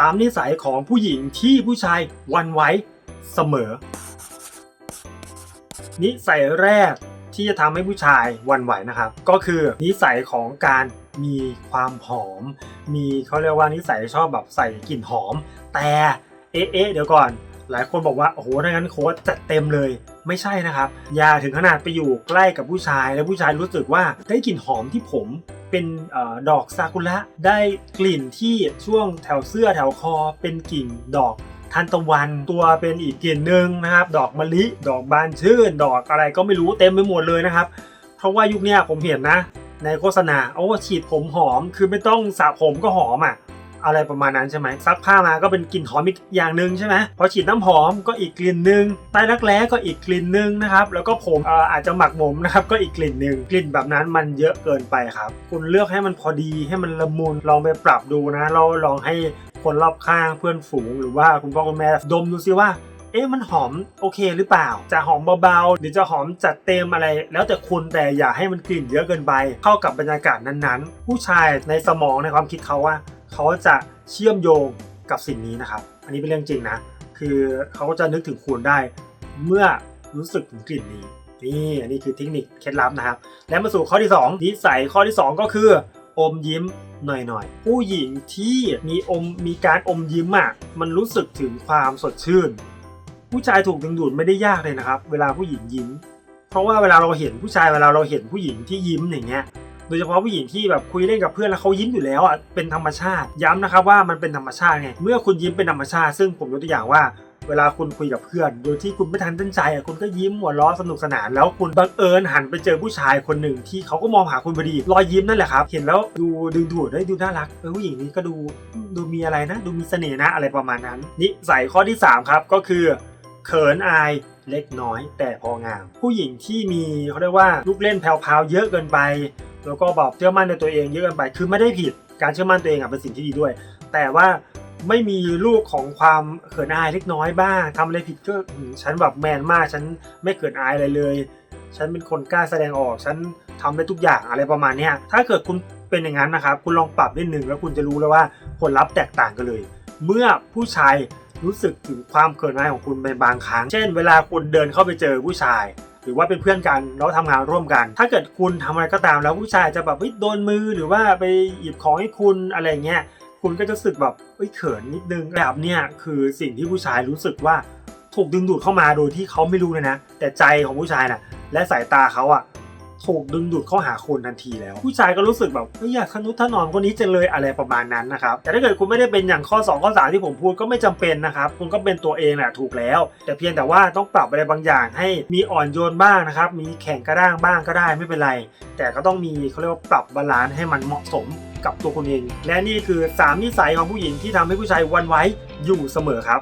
3 นิสัยของผู้หญิงที่ผู้ชายวันไว้เสมอ นิสัยแรกที่จะทำให้ผู้ชายวันไหวนะครับ ก็คือนิสัยของการมีความหอม มีเขาเรียกว่านิสัยชอบแบบใส่กลิ่นหอม แต่เอ๊ะเดี๋ยวก่อน หลายคนบอกว่าโอ้โหถ้างั้นโค้ชจัดเต็มเลยไม่ใช่นะครับ อย่าถึงขนาดไปอยู่ใกล้กับผู้ชาย แล้วผู้ชายรู้สึกว่าได้กลิ่นหอมที่ผม เป็นอดอกซากุระได้กลิ่นที่ช่วงแถวเสื้อแถวคอ เป็นกลิ่นดอกทานตะวันตัวเป็นอีกกลิ่นหนึ่งนะครับ ดอกมะลิ ดอกบานชื่น ดอกอะไรก็ไม่รู้เต็มไปหมดเลยนะครับ เพราะว่ายุคนี้ผมเห็นนะ ในโฆษณาโอ้ฉีดผมหอมคือไม่ต้องสระผมก็หอมอะ อะไรประมาณนั้นใช่ไหมซักผ้ามาก็เป็นกลิ่นหอมอีกอย่างหนึ่งใช่ไหมพอฉีดน้ำหอมก็อีกกลิ่นหนึ่งใต้รักแร้ก็อีกกลิ่นหนึ่งนะครับแล้วก็ผมเอ่ออาจจะหมักหมมนะครับก็อีกกลิ่นหนึ่งกลิ่นแบบนั้นมันเยอะเกินไปครับ คุณเลือกให้มันพอดีให้มันละมุนลองไปปรับดูนะเราลองให้คนรอบข้างเพื่อนฝูง หรือว่าคุณพ่อคุณแม่ดมดูซิว่าเอ๊ะมันหอมโอเคหรือเปล่า จะหอมเบาๆหรือจะหอมจัดเต็มอะไร แล้วแต่คุณแต่อย่าให้มันกลิ่นเยอะเกินไป เข้ากับบรรยากาศนั้นๆ ผู้ชายในสมองในความคิดเขาว่า เขาจะเชื่อมโยงกับสิ่งนี้นะครับ อันนี้เป็นเรื่องจริงนะ คือเขาก็จะนึกถึงคุณได้ เมื่อรู้สึกถึงกลิ่นนี้ นี่อันนี้คือเทคนิคเคล็ดลับนะครับ และมาสู่ข้อที่ 2 นิสัยข้อที่ 2 ก็คือ อมยิ้มหน่อยๆ ผู้หญิงที่มีอมมีการอมยิ้มอะมันรู้สึกถึงความสดชื่น ผู้ชายถูกดึงดูดไม่ได้ยากเลยนะครับ เวลาผู้หญิงยิ้ม เพราะว่าเวลาเราเห็นผู้ชายเวลาเราเห็นผู้หญิงที่ยิ้มอย่างเงี้ย ดยเฉพาะผู้หญิงที่แบบคุยเล่นกับเพื่อนแล้วเขายิ้มอยู่แล้วอะเป็นธรรมชาติ ย้ำนะครับว่ามันเป็นธรรมชาติไงเมื่อคุณยิ้มเป็นธรรมชาติ ซึ่งผมยกตัวอย่างว่าเวลาคุณคุยกับเพื่อน โดยที่คุณไม่ทันตั้งใจอะคุณก็ยิ้มหัวเราะสนุกสนาน แล้วคุณบังเอิญหันไปเจอผู้ชายคนหนึ่งที่เขาก็มองหาคุณพอดี รอยยิ้มนั่นแหละครับ เห็นแล้วดูดึงดูดได้ดูน่ารักเออผู้หญิงนี้ก็ดูดูมีอะไรนะ ดูมีเสน่ห์นะอะไรประมาณนั้น นิสัยข้อที่สามครับก็คือเขินอายเล็กน้อยแต่พองาม ผู้หญิงที่มีเขาเรียกว่าลูกเล่นแพรวๆเยอะเกินไป แล้วก็แบบเชื่อมั่นในตัวเองเยอะเกินไปคือไม่ได้ผิดการเชื่อมั่นตัวเองอะเป็นสิ่งที่ดีด้วย แต่ว่าไม่มีลูกของความเขินอายเล็กน้อยบ้างทำอะไรผิดก็ฉันแบบแมนมาก ฉันไม่เขินอายอะไรเลย ฉันเป็นคนกล้าแสดงออก ฉันทำได้ทุกอย่างอะไรประมาณเนี้ยถ้าเกิดคุณเป็นอย่างนั้นนะครับ คุณลองปรับนิดนึงแล้วคุณจะรู้แล้วว่าผลลัพธ์แตกต่างกันเลย เมื่อผู้ชายรู้สึกถึงความเขินอายของคุณในบางครั้ง เช่น เวลาคุณเดินเข้าไปเจอผู้ชาย หรือว่าเป็นเพื่อนกันแล้วทำงานร่วมกัน ถ้าเกิดคุณทำอะไรก็ตามแล้วผู้ชายจะแบบเฮ้ยโดนมือหรือว่าไปหยิบของให้คุณอะไรเงี้ยคุณก็จะรู้สึกแบบเอ้ยเขินนิดนึงแบบเนี้ยคือสิ่งที่ผู้ชายรู้สึกว่าถูกดึงดูดเข้ามาโดยที่เขาไม่รู้เลยนะ แต่ใจของผู้ชายน่ะ และสายตาเขาอะ ถูกดึงดูดเข้าหาคุณทันทีแล้ว ผู้ชายก็รู้สึกแบบอยากทนุถนอมคนนี้จังเลยอะไรประมาณนั้นนะครับแต่ถ้าเกิดคุณไม่ได้เป็นอย่างข้อ 2 ข้อ3ที่ผมพูดก็ไม่จำเป็นนะครับคุณก็เป็นตัวเองแหละถูกแล้ว แต่เพียงแต่ว่าต้องปรับอะไรบางอย่างให้มีอ่อนโยนบ้างนะครับมีแข็งกระด้างบ้างก็ได้ไม่เป็นไร แต่ก็ต้องมีเขาเรียกว่าปรับบาลานซ์ให้มันเหมาะสมกับตัวคุณเอง และนี่คือ 3 นิสัยของผู้หญิงที่ทำให้ผู้ชายวันไว้อยู่เสมอครับ